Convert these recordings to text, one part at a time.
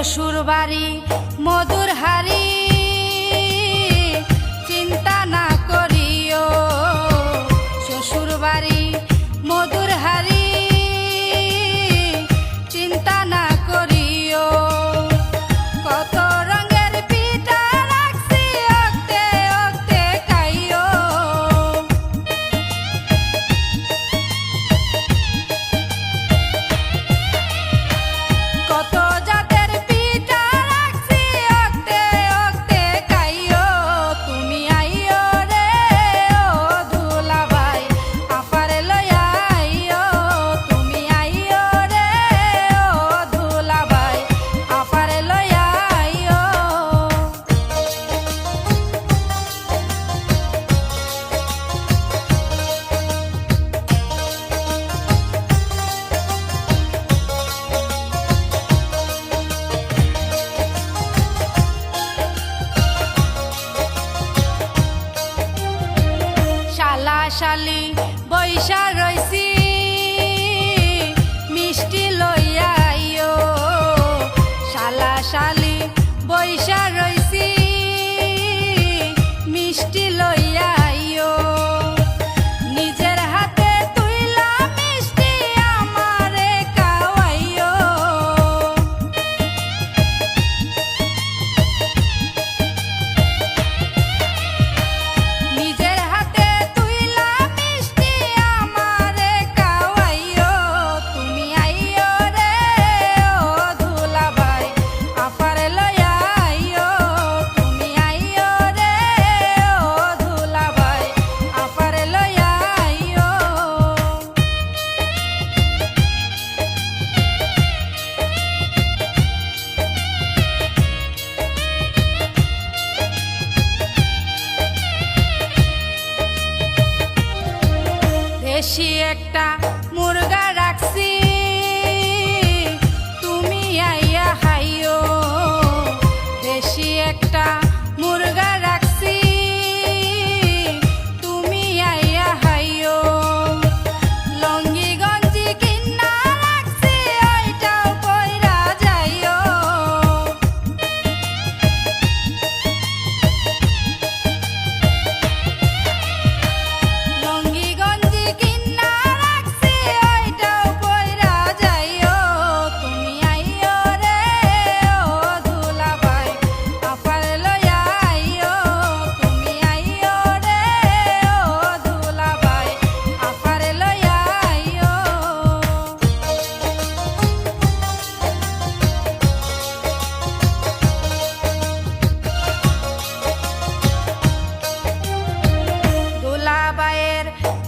শ্বশুর বাড়ি মধুর হারি Charlie. একটা মুরগা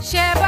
Share